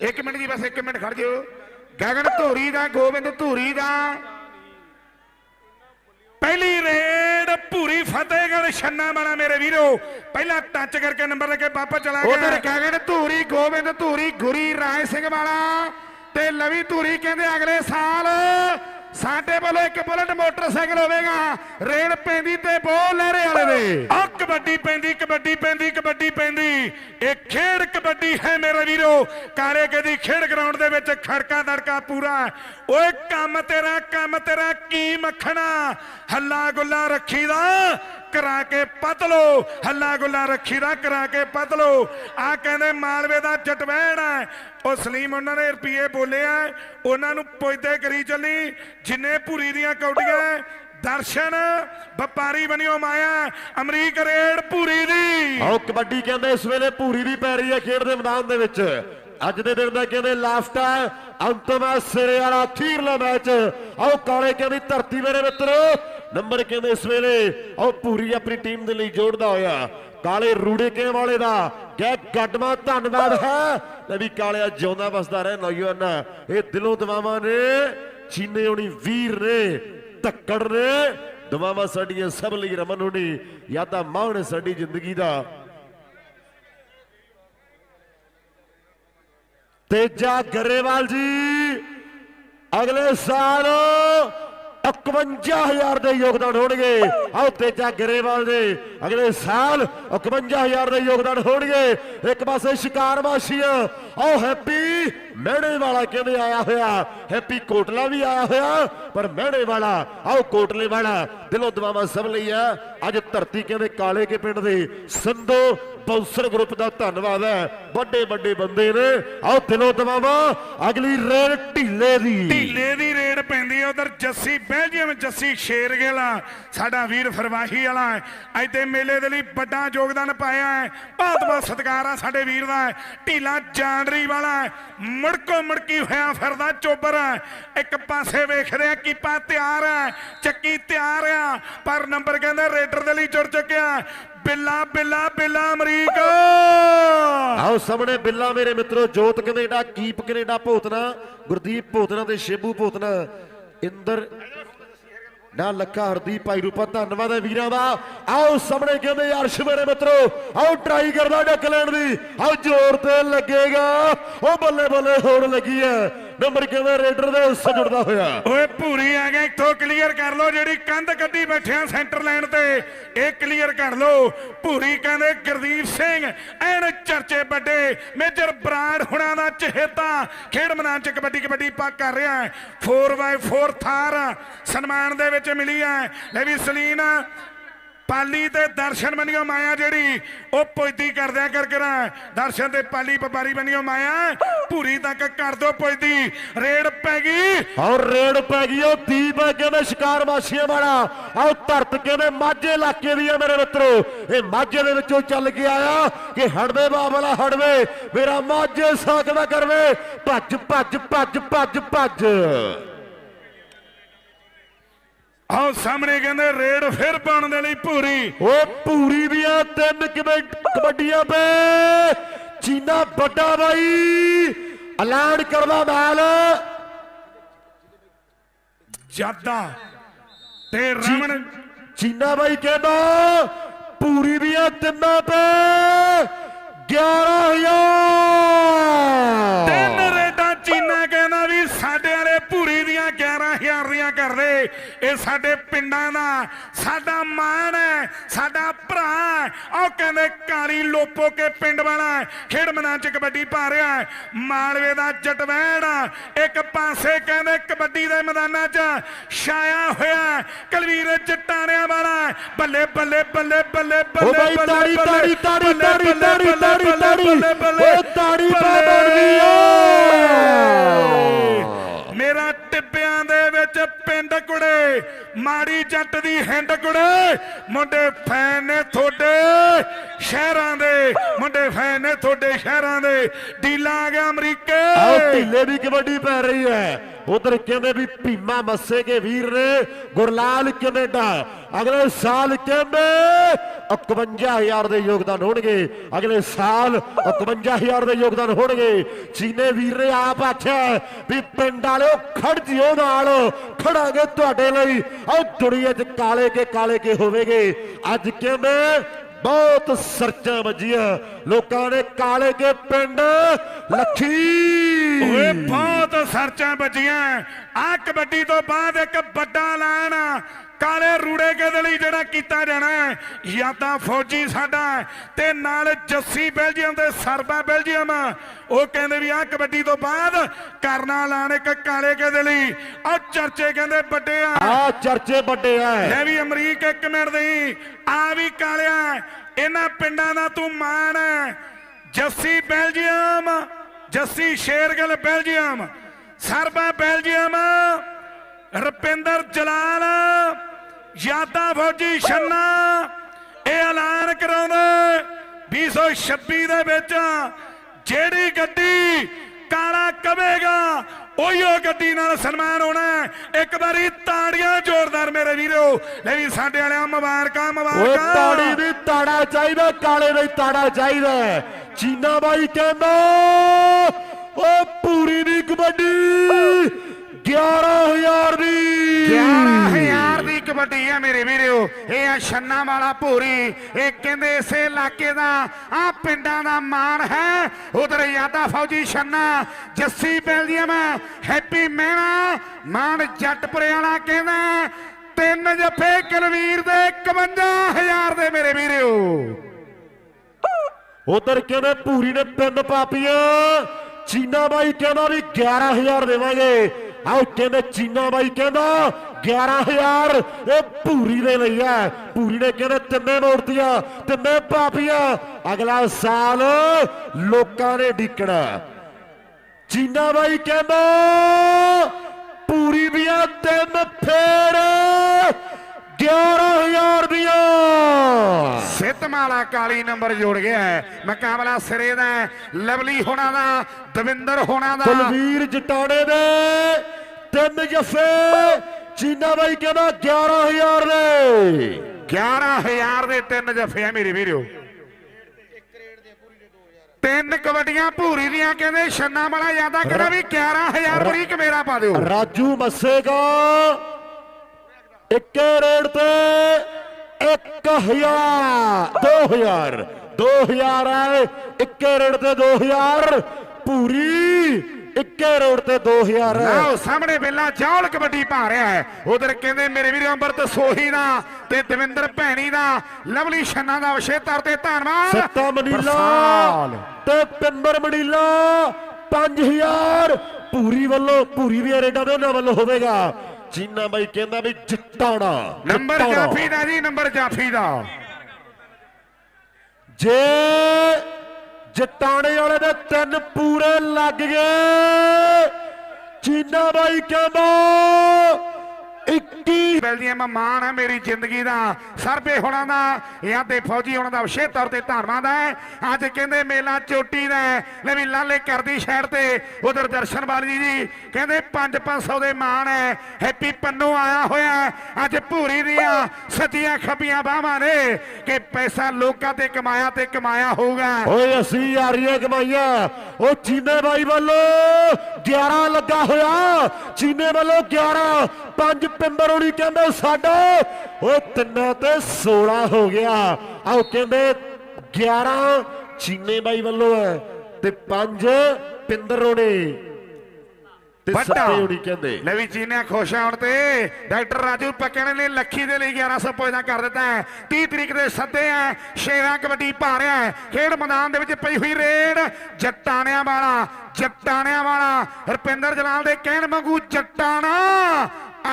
ਇੱਕ ਮਿੰਟ ਜੀ, ਬਸ ਇੱਕ ਮਿੰਟ ਖੜ ਜਿਓ। ਗਗਨ ਧੂਰੀ ਦਾ, ਗੋਬਿੰਦ ਧੂਰੀ ਦਾ। ਪਹਿਲੀ ਰੇਡ ਭੂਰੀ ਫਤਿਹਗੜ੍ਹ ਛੰਨਾ ਵਾਲਾ ਮੇਰੇ ਵੀਰੋ। ਪਹਿਲਾ ਟੱਚ ਕਰਕੇ ਨੰਬਰ ਲੈ ਕੇ ਵਾਪਸ ਚਲਾ ਉਧਰ ਗਗਨ ਧੂਰੀ, ਗੋਬਿੰਦ ਧੂਰੀ, ਗੁਰੀ ਰਾਏ ਸਿੰਘ ਵਾਲਾ ਤੇ ਲਵੀ ਧੂਰੀ ਕਹਿੰਦੇ ਅਗਲੇ ਸਾਲ ਸਾਡੇ ਵੱਲੋਂ ਇੱਕ ਬੁਲਟ ਮੋਟਰਸਾਈਕਲ ਹੋਵੇਗਾ। ਰੇਡ ਪੈਂਦੀ ਤੇ ਬੋਲ ਲਹਿਰੇ ਵਾਲੇ ਦੇ ਆ ਕਬੱਡੀ ਪੈਂਦੀ ਕਬੱਡੀ ਪੈਂਦੀ ਕਬੱਡੀ ਪੈਂਦੀ। ਇਹ ਖੇਡ ਕਬੱਡੀ ਹੈ ਮੇਰੇ ਵੀਰੋ। ਕਾਲੇ ਕੇ ਦੀ ਖੇਡ ਗਰਾਊਂਡ ਦੇ ਵਿੱਚ ਖੜਕਾ ਦੜਕਾ ਪੂਰਾ ਓਏ, ਕੰਮ ਤੇਰਾ ਕੰਮ ਤੇਰਾ, ਕੀ ਮੱਖਣਾ? ਹੱਲਾ ਗੁੱਲਾ ਰੱਖੀਦਾ। ਕਰਾ ਕੇ ਪਤਲੋ ਹੱਲਾ ਗੁੱਲਾ ਰੱਖੀਦਾ ਕਰਾ ਕੇ ਪਤ ਆ ਕਹਿੰਦੇ ਮਾਲਵੇ ਦਾ ਜਟਵੈਣ ਹੈ। ਉਹ ਸਲੀਮ ਉਹਨਾਂ ਨੇ ਰੁਪਏ ਬੋਲੇ ਆ ਉਹਨਾਂ ਨੂੰ ਪੁੱਛਦੇ ਕਰੀ ਚੱਲੀ, ਜਿੰਨੇ ਭੂਰੀ ਦੀਆਂ ਕੌਡੀਆਂ ਦਰਸ਼ਨ, ਵਪਾਰੀ ਬਣਿਓ ਮਾਇਆ, ਅਮਰੀਕ ਰੇਡ ਪੂਰੀ ਦੀ। ਆਓ ਕਬੱਡੀ ਕਹਿੰਦੇ ਇਸ ਵੇਲੇ ਪੂਰੀ ਦੀ ਪੈ ਰਹੀ ਹੈ ਖੇਡ ਦੇ ਮੈਦਾਨ ਦੇ ਵਿੱਚ। ਅੱਜ ਦੇ ਦਿਨ ਦਾ ਕਹਿੰਦੇ ਲਾਸਟ ਹੈ। ਅੰਤਮ ਸਿਰੇ ਵਾਲਾ ਅਖੀਰਲਾ ਮੈਚ। ਆਓ ਕਾਲੇ ਕਹਿੰਦੀ ਧਰਤੀ ਮੇਰੇ ਮਿੱਤਰੋ ਨੰਬਰ ਕਹਿੰਦੇ ਇਸ ਵੇਲੇ ਆਓ ਪੂਰੀ ਆਪਣੀ ਟੀਮ ਦੇ ਲਈ ਜੋੜਦਾ ਹੋਇਆ। ਕਾਲੇ ਰੂੜੇ ਕੇ ਵਾਲੇ ਦਾ ਗੈ ਗੱਡਮਾ ਧੰਨਵਾਦ ਹੈ। ਲੈ ਵੀ ਕਾਲਿਆ ਜਿਉਂਦਾ ਵਸਦਾ ਰਹੇ ਨੌਜਵਾਨ। ਇਹ ਦਿਲੋਂ ਦਵਾਵਾਂ ਨੇ, ਚੀਨੇ ਹੋਣੀ ਵੀਰ ਨੇ, ਧੱਕੜ ਨੇ ਦਵਾਵਾਂ ਸਾਡੀਆਂ ਸਭ ਲਈ ਰਮਨ ਹੋਣੀ ਯਾਦਾਂ ਮਾਣ ਸਾਡੀ ਜ਼ਿੰਦਗੀ ਦਾ। ਤੇਜਾ ਗਰੇਵਾਲ ਜੀ, ਅਗਲੇ ਸਾਲ 51000 ਦੇ ਯੋਗਦਾਨ ਹੋਣਗੇ। ਆਓ ਤੇਜਾ ਗਰੇਵਾਲ ਦੇ। ਅਗਲੇ ਸਾਲ 51000 ਦੇ ਯੋਗਦਾਨ ਹੋਣਗੇ। ਇੱਕ ਪਾਸੇ ਸ਼ਿਕਾਰ ਵਾਸ਼ੀਆਂ ਆਓ ਹੈਪੀ ਮਹਿਣੇ ਵਾਲਾ ਕਹਿੰਦੇ ਆਇਆ ਹੋਇਆ? ਹੈਪੀ ਕੋਟਲਾ ਵੀ ਆਇਆ ਹੋਇਆ, ਪਰ ਮਹਿਣੇ ਵਾਲਾ, ਆਓ ਕੋਟਲੇ ਵਾਲਾ, ਦਿਲੋਂ ਦਵਾਵਾਂ ਸਭ ਲਈ ਆ ਅੱਜ ਧਰਤੀ ਕਹਿੰਦੇ ਕਾਲੇ ਕੇ ਪਿੰਡ ਦੇ? ਸੰਧੋ ਬੌਸਰ ਗਰੁੱਪ ਦਾ ਧੰਨਵਾਦ ਹੈ। ਵੱਡੇ ਵੱਡੇ ਬੰਦੇ ਨੇ। ਆਓ ਦਿਲੋਂ ਦਵਾਵਾਂ ਅਗਲੀ ਰੇਡ ਢੀਲੇ ਦੀ। ਢੀਲੇ ਦੀ ਰੇਡ ਪੈਂਦੀ ਹੈ, ਉਧਰ ਜੱਸੀ ਬੈਲਜੀਅਮ ਜੱਸੀ ਸ਼ੇਰਗਿਲਾ ਸਾਡਾ ਵੀਰ ਫਰਵਾਹੀ ਵਾਲਾ ਹੈ। ਅੱਜ ਦੇ ਮੇਲੇ ਦੇ ਲਈ ਵੱਡਾ ਯੋਗਦਾਨ ਪਾਇਆ ਹੈ। ਬਹੁਤ ਬਹੁਤ ਸਤਿਕਾਰ ਆ ਸਾਡੇ ਵੀਰ ਦਾ ਢੀਲਾ ਜਾਨਰੀ ਵਾਲਾ ਮੁੜਕੋ ਮੁੜਕੀ ਹੋਇਆ ਫਿਰਦਾ, ਚੋਬਰ ਇੱਕ ਪਾਸੇ ਵੇਖਦੇ ਆ ਕੀਪਾ ਤਿਆਰ ਹੈ, ਚੱਕੀ ਤਿਆਰ ਆ। ਪਰ ਨੰਬਰ ਕਹਿੰਦੇ ਰੇਡਰ ਦੇ ਲਈ ਜੁੜ ਚੁੱਕਿਆ। ਬਿੱਲਾ ਬਿੱਲਾ ਬਿੱਲਾ ਅਮਰੀਕ। ਆਓ ਸਾਹਮਣੇ ਬਿੱਲਾ ਮੇਰੇ ਮਿੱਤਰੋ, Jot Canada, keep Canada Bhotna, Gurdeep Bhotna ਤੇ ਸ਼ੇਬੂ ਭੋਤਨਾ। ਇੰਦਰ ਨਾ ਲੱਖਾ ਹਰਦੀਪ ਭਾਈ ਰੂਪਾ ਧੰਨਵਾਦ ਹੈ ਵੀਰਾਂ ਦਾ। ਆਓ ਸਾਹਮਣੇ ਕਹਿੰਦੇ ਅਰਸ਼ ਮੇਰੇ ਮਿੱਤਰੋ, ਆਓ ਟਰਾਈ ਕਰਦਾ ਡੱਕ ਲੈਣ ਦੀ। ਆਓ ਜ਼ੋਰ ਤੇ ਲੱਗੇਗਾ। ਉਹ ਬੱਲੇ ਬੱਲੇ ਹੋਣ ਲੱਗੀ ਹੈ। ਨੰਬਰ ਕਹਿੰਦੇ ਰੇਡਰ ਦੇ ਉਸ ਜੁੜਦਾ ਹੋਇਆ। ਓਏ ਭੂਰੀ ਆ ਗਿਆ, ਇੱਥੋਂ ਕਲੀਅਰ ਕਰ ਲਓ ਜਿਹੜੀ ਕੰਧ ਕੱਢੀ ਬੈਠਿਆ ਸੈਂਟਰ ਲਾਈਨ ਤੇ। ਇਹ ਕਲੀਅਰ ਕਰ ਲਓ, ਭੂਰੀ ਕਹਿੰਦੇ ਗੁਰਦੀਪ ਸਿੰਘ, ਐਨ ਚਰਚੇ ਵੱਡੇ, ਮੇਜਰ ਬਰਾੜ ਹੁਣਾਂ ਦਾ ਚਹੇਤਾ। ਖੇਡ ਮੈਦਾਨ ਚ ਕਬੱਡੀ ਕਬੱਡੀ ਪਾ ਕਰ ਰਿਹਾ ਹੈ। 4x4 ਥਾਰ ਸਨਮਾਨ ਦੇ ਵਿੱਚ ਮਿਲੀ ਹੈ। ਲੈ ਵੀ ਸਲੀਨ ਪਾਲੀ ਤੇ ਦਰਸ਼ਨ ਬਣਿਓ ਮਾਇਆ ਜਿਹੜੀ, ਉਹ ਪੁੱਜਦੀ ਕਰਦਿਆ ਕਰ ਕਰਾਂ ਦਰਸ਼ਨ ਤੇ ਪਾਲੀ ਵਪਾਰੀ ਬਣਿਓ ਮਾਇਆ, ਭੂਰੀ ਤੱਕ ਕਰ ਦੋ ਪੁੱਜਦੀ। ਰੇਡ ਪੈ ਗਈ। ਔਰ ਰੇਡ ਪੈ ਗਈ ਉਹ ਦੀਪ ਕਹਿੰਦੇ ਸ਼ਿਕਾਰ ਵਾਸੀਆਂ ਵਾਲਾ। ਆਓ ਧਰਤ ਕਹਿੰਦੇ ਮਾਝੇ ਇਲਾਕੇ ਦੀ ਆ ਮੇਰੇ ਮਿੱਤਰੋ। ਇਹ ਮਾਝੇ ਦੇ ਵਿੱਚੋਂ ਚੱਲ ਕੇ ਆਇਆ ਕਿ ਹੜਵੇ ਬਾਬਲਾ ਹੜਵੇ, ਮੇਰਾ ਮਾਝੇ ਸਾਕਦਾ ਕਰਵੇ। ਭੱਜ ਭੱਜ ਭੱਜ ਭੱਜ ਭੱਜ। ਆਹ ਸਾਹਮਣੇ ਕਹਿੰਦੇ ਰੇਡ ਫਿਰ ਪਾਉਣ ਦੇ ਲਈ ਭੂਰੀ ਉਹ ਪੂਰੀ ਦੀਆਂ ਤਿੰਨ ਕਬੱਡ- ਕਬੱਡੀਆਂ ਪੇ ਚੀਨਾ ਵੱਡਾ ਬਾਈ ਐਲਾਨ ਕਰਦਾ ਨਾਲ ਜਾਦਾ ਤੇ ਰਮਨ ਚੀਨਾ ਬਾਈ ਕਹਿੰਦਾ ਪੂਰੀ ਦੀਆਂ ਤਿੰਨਾਂ ਪੇ ਪਿੰਡਾਂ ਦਾ ਸਾਡਾ ਮਾਣ ਹੈ ਸਾਡਾ ਭਰਾ ਹੈ। ਉਹ ਕਹਿੰਦੇ ਕਾਲੀ ਲੋਪੋ ਕੇ ਪਿੰਡ ਵਾਲਾ। ਖੇਡ ਮੈਦਾਨ ਚ ਕਬੱਡੀ ਪਾ ਰਿਹਾ ਹੈ। ਮਾਲਵੇ ਦਾ ਜਟਵੈਣ ਇੱਕ ਪਾਸੇ ਕਹਿੰਦੇ ਕਬੱਡੀ ਦੇ ਮੈਦਾਨਾਂ 'ਚ ਛਾਇਆ ਹੋਇਆ। ਕਲਵੀਰ ਜਟਾਣਿਆਂ ਵਾਲਾ। ਬੱਲੇ ਬੱਲੇ ਬੱਲੇ ਬੱਲੇ ਓ ਬੱਲੇ ਬਾਈ ਤਾੜੀ ਤਾੜੀ ਤਾੜੀ ਤਾੜੀ ਤਾੜੀ ਤਾੜੀ ਤਾੜੀ ਓ ਤਾੜੀ ਪਾ ਬੱਲੇ। ਬਣਦੀ ਮੇਰਾ ਟਿੱਬਿਆਂ ਦੇ ਵਿੱਚ ਪਿੰਡ ਕੁੜੇ, ਮਾੜੀ ਜੱਟ ਦੀ ਹਿੰਡ ਕੁੜੇ। ਮੁੰਡੇ ਫੈਨ ਨੇ ਥੋੜੇ ਸ਼ਹਿਰਾਂ ਦੇ, ਮੁੰਡੇ ਫੈਨ ਨੇ ਤੁਹਾਡੇ ਸ਼ਹਿਰਾਂ ਦੇ। ਡੀਲਾ ਆ ਗਿਆ ਅਮਰੀਕੇ। ਆਓ ਢਿੱਲੇ ਦੀ ਕਬੱਡੀ ਪੈ ਰਹੀ ਹੈ। ਉਧਰ ਕਹਿੰਦੇ ਵੀ ਭੀਮਾ ਮੱਸੇ ਕੇ ਵੀਰ ਨੇ, ਗੁਰਲਾਲ ਕੈਨੇਡਾ। ਅਗਲੇ ਸਾਲ ਕਹਿੰਦੇ 51000 ਦੇ ਯੋਗਦਾਨ ਹੋਣਗੇ। ਅਗਲੇ ਸਾਲ 51000 ਦੇ ਯੋਗਦਾਨ ਹੋਣਗੇ। ਚੀਨੇ ਵੀਰ ਨੇ ਆਪ ਆਖਿਆ ਵੀ ਪਿੰਡ ਵਾਲਿਓ ਖੜ ਜਿਓ ਨਾਲ ਖੜਾਂਗੇ ਤੁਹਾਡੇ ਲਈ। ਆਓ ਦੁਨੀਆ 'ਚ ਕਾਲੇ ਕੇ ਕਾਲੇ ਕੇ ਹੋਵੇਗੇ। ਅੱਜ ਕਿਵੇਂ? ਬਹੁਤ ਸਰਚਾਂ ਵੱਜੀਆਂ। ਲੋਕਾਂ ਨੇ ਕਾਲੇ ਕੇ ਪਿੰਡ ਲੱਖੀ। ਓਏ, ਬਹੁਤ ਸਰਚਾਂ ਵੱਜੀਆਂ। ਆ ਕਬੱਡੀ ਤੋਂ ਬਾਅਦ ਇੱਕ ਵੱਡਾ ਐਲਾਨ। ਕਾਲੇ ਰੂੜੇ ਕੇ ਦੇ ਲਈ ਜਿਹੜਾ ਕੀਤਾ ਜਾਣਾ ਹੈ। ਜਾਂ ਤਾਂ ਫੌਜੀ ਸਾਡਾ ਤੇ ਨਾਲ ਜੱਸੀ ਬੈਲਜੀਅਮ ਤੇ ਸਰਬਾ ਬੈਲਜੀਅਮ। ਉਹ ਕਹਿੰਦੇ ਵੀ ਆ ਕਬੱਡੀ ਤੋਂ ਬਾਅਦ ਕਰਨਾ ਐਲਾਨ ਇੱਕ ਕਾਲੇ ਕੇ ਦੇ ਲਈ? ਆ ਚਰਚੇ ਕਹਿੰਦੇ ਵੱਡੇ ਆ। ਆ ਚਰਚੇ ਵੱਡੇ ਆ। ਲੈ ਵੀ ਅਮਰੀਕ ਇੱਕ ਮਿੰਟ ਦੀ। ਆ ਵੀ ਕਾਲਿਆ ਇਹਨਾਂ ਪਿੰਡਾਂ ਦਾ ਤੂੰ ਮਾਣ ਹੈ। Jassi Belgium Jassi Shergill Belgium Sarba Belgium Rupinder Jalal. Yada ਫੌਜੀ ਛੰਨਾ। ਇਹ ਐਲਾਨ ਕਰਾਉਂਦਾ 2026 ਦੇ ਵਿੱਚ। ਜਿਹੜੀ ਗੱਡੀ ਕਾਲਾ ਕਵੇਗਾ ਉਹੀਓ ਗੱਡੀ ਨਾਲ ਸਨਮਾਨ ਹੋਣਾ। ਇੱਕ ਵਾਰੀ ਤਾੜੀਆਂ ਜ਼ੋਰਦਾਰ ਮੇਰੇ ਵੀਰੋ। ਲੈ ਵੀ ਸਾਡੇ ਵਾਲਿਆਂ ਮੁਬਾਰਕਾਂ ਮੁਬਾਰਕਾਂ। ਤਾੜੀ ਦੀ ਤਾੜਾ ਚਾਹੀਦਾ ਕਾਲੇ ਨਹੀਂ ਤਾੜਾ ਚਾਹੀਦਾ ਚੀਨਾ ਬਾਈ ਕਹਿੰਦਾ ਓ ਪੂਰੀ ਦੀ ਕਬੱਡੀ 11000 ਦੀ। 11000 ਦੀ ਕਬੱਡੀ ਆ ਮੇਰੇ ਵੀਰੋ। ਇਹ ਆ ਛੰਨਾ ਵਾਲਾ ਭੂਰੀ। ਇਹ ਕਹਿੰਦੇ ਇਸੇ ਇਲਾਕੇ ਦਾ ਆ ਪਿੰਡਾਂ ਦਾ ਮਾਣ ਹੈ। ਉਧਰ ਯਾਦਾ ਫੌਜੀ ਛੰਨਾ, ਜੱਸੀ ਬੈਲਜੀਅਮ ਹੈਪੀ ਮਹਿਣਾ, ਮਾਨ ਜੱਟਪੁਰੇ ਵਾਲਾ ਕਹਿੰਦਾ, ਤਿੰਨ ਜੱਫੇ ਕਲਵੀਰ ਦੇ 51000 ਦੇ ਮੇਰੇ ਵੀਰੋ। ਉਧਰ ਕਹਿੰਦੇ ਪੂਰੀ ਨੇ ਪਿੰਡ ਪਾਪੀਆਂ, ਚੀਨਾ ਬਾਈ ਕਹਿੰਦਾ ਵੀ 11000 ਦੇਵਾਂਗੇ। ਆਓ ਕਹਿੰਦੇ ਚੀਨਾ ਬਾਈ ਕਹਿੰਦਾ 11000 ਇਹ ਪੂਰੀ ਦੇ ਲਈ ਹੈ। ਪੂਰੀ ਨੇ ਕਹਿੰਦੇ ਤਿੰਨੇ ਮੂਰਤੀਆਂ ਤਿੰਨੇ ਪਾਪੀਆਂ। ਅਗਲਾ ਸਾਲ ਲੋਕਾਂ ਨੇ ਡਿੱਕਣਾ ਚੀਨਾ ਬਾਈ ਕਹਿੰਦਾ ਪੂਰੀ ਦੀਆਂ ਤਿੰਨ ਫੇਰ 11000 ਦੀਆਂ। ਸਿੱਧਮਾਲਾ ਕਾਲੀ ਨੰਬਰ ਜੋੜ ਗਿਆ ਮੁਕਾਬਲਾ ਸਿਰੇ ਦਾ। ਲਵਲੀ ਹੋਣਾ ਦਾ ਦਵਿੰਦਰ ਹੋਣਾ ਦਾ। ਬਲਵੀਰ ਜਟਾਣੇ ਦੇ ਤਿੰਨ ਜੱਫੇ। ਚੀਨਾ ਬਾਈ ਕਹਿੰਦਾ 11000 ਦੇ 11000 ਦੇ ਤਿੰਨ ਜੱਫੇ ਆ ਮੇਰੇ ਵੀਰੋ। ਤਿੰਨ ਕਬੱਡੀਆਂ ਭੂਰੀ ਦੀਆਂ ਕਹਿੰਦੇ ਛੰਨਾ ਵਾਲਾ ਜ਼ਿਆਦਾ ਕਹਿੰਦਾ ਵੀ 11000 ਬਰੀਕ ਮੇਰਾ ਪਾ ਦਿਓ। ਰਾਜੂ ਮੱਸੇਗਾ ਇੱਕੇ ਰੇਡ ਤੇ 1000 2000 2000 ਹੈ ਇੱਕੇ ਰੇਡ ਤੇ 2000 ਪੂਰੀ ਇੱਕੇ ਰੋਡ ਤੇ 2000 ਹੈ ਆਓ ਸਾਹਮਣੇ ਵੇਲਾ ਜੌਲ ਕਬੱਡੀ ਪਾ ਰਿਹਾ ਹੈ। ਉਧਰ ਕਹਿੰਦੇ ਮੇਰੇ ਵੀਰ ਅੰਮ੍ਰਿਤ ਸੋਹੀ ਦਾ ਤੇ ਦਵਿੰਦਰ ਭੈਣੀ ਦਾ ਲਵਲੀ ਛੰਨਾ ਦਾ ਵਿਸ਼ੇ ਤੌਰ ਤੇ ਧੰਨਵਾਦ। ਸੱਤਾ ਮਨੀਲਾ। ਤੇ ਪਿੰਦਰ ਮਨੀਲਾ 5000 ਪੂਰੀ ਵੱਲੋਂ ਪੂਰੀ ਵੀ ਰੇਡਾਂ ਦੇ ਉਹਨਾਂ ਵੱਲੋਂ ਹੋਵੇਗਾ। ਚੀਨਾ ਬਾਈ ਕਹਿੰਦਾ ਵੀ ਜਿੱਤਾਣਾ ਨੰਬਰ। ਜਾਫੀ ਦਾ ਜੀ ਨੰਬਰ ਜਾਫੀ ਦਾ। ਜੇ ਜਟਾਣੇ ਵਾਲੇ ਦੇ ਤਿੰਨ ਪੂਰੇ ਲੱਗ ਗਏ। ਚੀਨਾ ਬਾਈ ਕਹਿੰਦਾ 21 ਬੈਲਦੀਆਂ ਮਾਣ ਹੈ ਮੇਰੀ ਜ਼ਿੰਦਗੀ ਦਾ, ਸਰਬੇ ਹੋਣਾ ਦਾ ਜਾਂ ਤੇ ਫੌਜੀ ਹੋਣਾ ਦਾ ਵਿਸ਼ੇ ਤੌਰ ਤੇ ਧੰਨਵਾਦ ਹੈ। ਅੱਜ ਕਹਿੰਦੇ ਮੇਲਾ ਚੋਟੀ ਦਾ ਲੈ ਵੀ ਲਾਲੇ ਕਰਦੀ ਸ਼ਹਿਰ ਤੇ ਉਧਰ ਦਰਸ਼ਨ ਬਾਲੀ ਜੀ, ਕਹਿੰਦੇ 5-500 ਦੇ ਮਾਣ ਹੈ। ਹੈਪੀ ਪੰਨੂ ਆਇਆ ਹੋਇਆ ਅੱਜ ਭੂਰੀ ਦੀਆਂ ਸੱਜੀਆਂ ਖੱਬੀਆਂ ਬਾਹਾਂ ਨੇ ਕਿ ਪੈਸਾ ਲੋਕਾਂ ਤੇ ਕਮਾਇਆ ਤੇ ਕਮਾਇਆ ਹੋਊਗਾ। ਓਏ ਅਸੀਂ ਯਾਰੀਆਂ ਕਮਾਈਆਂ। ਉਹ ਚੀਨੇ ਬਾਈ ਵੱਲੋਂ 11 ਲੱਗਾ ਹੋਇਆ। ਚੀਨੇ ਵੱਲੋਂ 11 ਪੰਜ ਪਿੰਬਰ ਹੋਣੀ ਕਹਿੰਦੇ ਸਾਡਾ ਉਹ ਤਿੰਨਾਂ ਤੇ 16 ਹੋ ਗਿਆ। ਆਓ ਕਹਿੰਦੇ 11 ਚੀਨੇ ਬਾਈ ਵੱਲੋਂ ਹੈ ਤੇ ਪੰਜ ਪਿੰਦਰ ਹੋਣੇ। ਤੇ ਸੱਤੇ ਹੋਣੀ ਕਹਿੰਦੇ। ਲੈ ਵੀ ਚੀਨਿਆ ਖੁਸ਼ ਆ ਹੁਣ ਤੇ। ਡਾਕਟਰ ਰਾਜੂ ਪੱਕਣ ਨੇ ਲੱਖੀ ਦੇ ਲਈ 1100 ਪੁਆਇੰਟ ਕਰ ਦਿੱਤਾ ਹੈ। 30 ਤਰੀਕ ਦੇ ਸੱਦੇ ਆ ਸ਼ੇਰਾਂ ਕਬੱਡੀ ਪਾ ਰਿਹਾ ਹੈ ਖੇਡ ਮੈਦਾਨ ਦੇ ਵਿੱਚ ਪਈ ਹੋਈ ਰੇਡ ਜੱਟਾਣਿਆਂ ਵਾਲਾ ਜੱਟਾਣਿਆਂ ਵਾਲਾ। ਰੁਪਿੰਦਰ ਜਲਾਲ ਦੇ ਕਹਿਣ ਵਾਂਗੂ ਜੱਟਾਣਾ।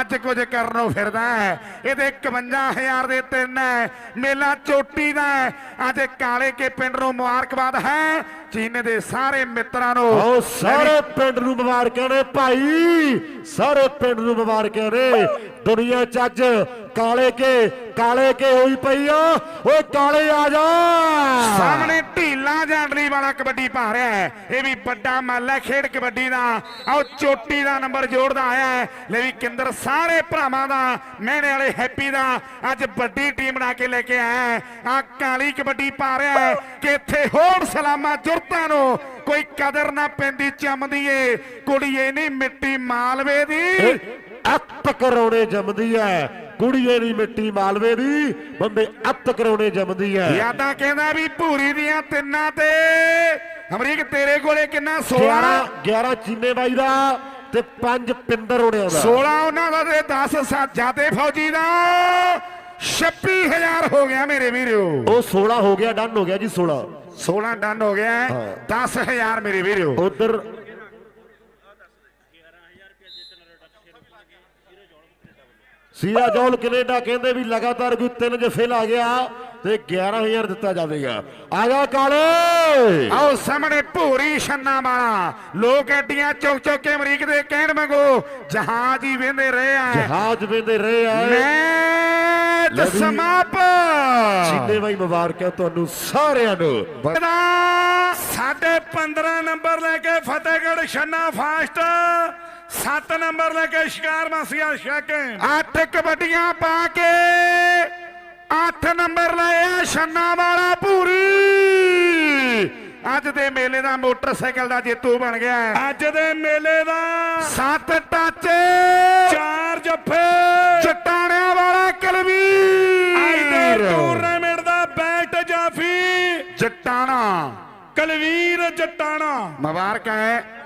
ਅੱਜ ਕੁਝ ਕਰਨੋਂ ਫਿਰਦਾ ਹੈ। ਇਹਦੇ 51000 ਦੇ ਤਿੰਨ ਹੈ। ਮੇਲਾ ਚੋਟੀ ਦਾ ਅੱਜ ਕਾਲੇ ਕੇ ਪਿੰਡ ਨੂੰ ਮੁਬਾਰਕਬਾਦ ਹੈ। ਚੀਨ ਦੇ ਸਾਰੇ ਮਿੱਤਰਾਂ ਨੂੰ ਉਹ ਸਾਰੇ ਪਿੰਡ ਨੂੰ ਮੁਬਾਰਕਾਂ ਨੇ ਭਾਈ। ਸਾਰੇ ਪਿੰਡ ਨੂੰ ਮੁਬਾਰਕਾਂ ਨੇ। ਦੁਨੀਆ ਚ ਅੱਜ ਕਾਲੇ ਕੇ ਕਾਲੇ ਕੇ ਹੋਈ ਪਈ ਆ। ਓਏ ਕਾਲੇ ਆ ਜਾ। ਸਾਹਮਣੇ ਢੀਲਾ ਜਾਂਡਲੀ ਵਾਲਾ ਕਬੱਡੀ ਪਾ ਰਿਹਾ ਹੈ। ਇਹ ਵੀ ਵੱਡਾ ਮੱਲ ਹੈ ਖੇਡ ਕਬੱਡੀ ਦਾ। ਆਓ ਚੋਟੀ ਦਾ ਨੰਬਰ ਜੋੜਦਾ ਆਇਆ ਹੈ। ਲੈ ਵੀ ਕਿੰਦਰ ਸਾਰੇ ਭਰਾਵਾਂ ਦਾ ਮਹਿਣੇ ਵਾਲੇ ਹੈਪੀ ਦਾ ਅੱਜ ਵੱਡੀ ਟੀਮ ਬਣਾ ਕੇ ਲੈ ਕੇ ਆਇਆ ਆ ਕਾਲੀ ਕਬੱਡੀ ਪਾ ਰਿਹਾ ਹੈ ਕਿ ਇੱਥੇ ਹੋਰ ਸਲਾਮਾਂ ਜੁਰਤਾਂ ਨੂੰ ਕੋਈ ਕਦਰ ਨਾ ਪੈਂਦੀ ਚੰਮਦੀ ਏ। ਕੁੜੀਏ ਨਹੀਂ ਮਿੱਟੀ ਮਾਲਵੇ ਦੀ। ਅੱਤ ਕਰਾਉਣੇ ਜੰਮਦੀ ਐ ਕੁੜੀਏ ਦੀ ਮਿੱਟੀ ਮਾਲਵੇ ਦੀ ਬੰਦੇ ਅੱਤ ਕਰਾਉਣੇ ਜੰਮਦੀ ਐ। ਯਾਦਾਂ ਕਹਿੰਦਾ ਵੀ ਭੂਰੀ ਦੀਆਂ ਤਿੰਨਾਂ ਤੇ। ਅਮਰੀਕ ਤੇਰੇ ਕੋਲੇ ਕਿੰਨਾ 16 11 11 ਚੀਨੇ ਬਾਈ ਦਾ ਤੇ 5 ਪਿੰਦਰ ਉੜਿਆ ਦਾ 16 ਉਹਨਾਂ ਦਾ ਤੇ 10 ਸਾਜਾਦੇ ਫੌਜੀ ਦਾ। 26000 ਹੋ ਗਿਆ ਮੇਰੇ ਵੀਰੋ। ਉਹ 16 ਹੋ ਗਿਆ ਡਨ ਹੋ ਗਿਆ ਜੀ 16 16 ਡਨ ਹੋ ਗਿਆ। ਹਾਂ। 10000 ਮੇਰੇ ਵੀਰੋ। ਉਧਰ ਸੀਆ ਜੌਲ ਕੈਨੇਡਾ ਕਹਿੰਦੇ ਵੀ ਲਗਾਤਾਰ ਕੋਈ ਤਿੰਨ ਜਫੇ ਲਾ ਗਿਆ ਤੇ 11000 ਦਿੱਤਾ ਜਾਵੇਗਾ। ਆ ਜਾ ਕਾਲੇ! ਆਓ ਸਾਹਮਣੇ ਭੂਰੀ ਛੰਨਾ ਵਾਲਾ। ਲੋਕ ਐਡੀਆਂ ਚੁੱਕ ਚੁੱਕ ਕੇ ਅਮਰੀਕ ਦੇ ਕਹਿਣ ਮੰਗੋ ਜਹਾਜ਼ ਹੀ ਵੇਂਦੇ ਰਹੇ ਆ। ਜਹਾਜ਼ ਵੇਂਦੇ ਰਹੇ ਆ। ਮੈਚ ਲੈ ਵੀ- ਸਮਾਪ ਚੀਨੇ ਬਾਈ ਮੁਬਾਰਕਾਂ ਤੁਹਾਨੂੰ ਸਾਰਿਆਂ ਨੂੰ। ਸਾਡੇ 15 ਨੰਬਰ ਲੈ ਕੇ ਫਤਿਹਗੜ੍ਹ ਛੰਨਾ ਫਾਸਟ। 7 ਨੰਬਰ ਲੈ ਕੇ ਸ਼ਿਕਾਰ ਮਾਸੀਆ ਸ਼ੈਕੇ ਅੱਠ ਕਬੱਡੀਆਂ ਪਾ ਕੇ 8 ਨੰਬਰ ਲਾਇਆ ਛੰਨਾ ਵਾਲਾ ਭੂਰੀ। ਅੱਜ ਦੇ ਮੇਲੇ ਦਾ ਮੋਟਰਸਾਈਕਲ ਦਾ ਜੇਤੂ ਬਣ ਗਿਆ। ਅੱਜ ਦੇ ਮੇਲੇ ਦਾ ਸੱਤ ਟੱਚ ਚਾਰ ਜੱਫੇ। ਚਟਾਣਿਆਂ ਵਾਲਾ ਅੱਜ ਦੇ ਕਲਵੀਰ ਟੂਰਨਾਮੈਂਟ ਦਾ ਬੈਟ ਜਾਫੀ। ਚਟਾਣਾ ਕਲਵੀਰ ਜੱਟਾਣਾ। ਮੁਬਾਰਕ ਹੈ।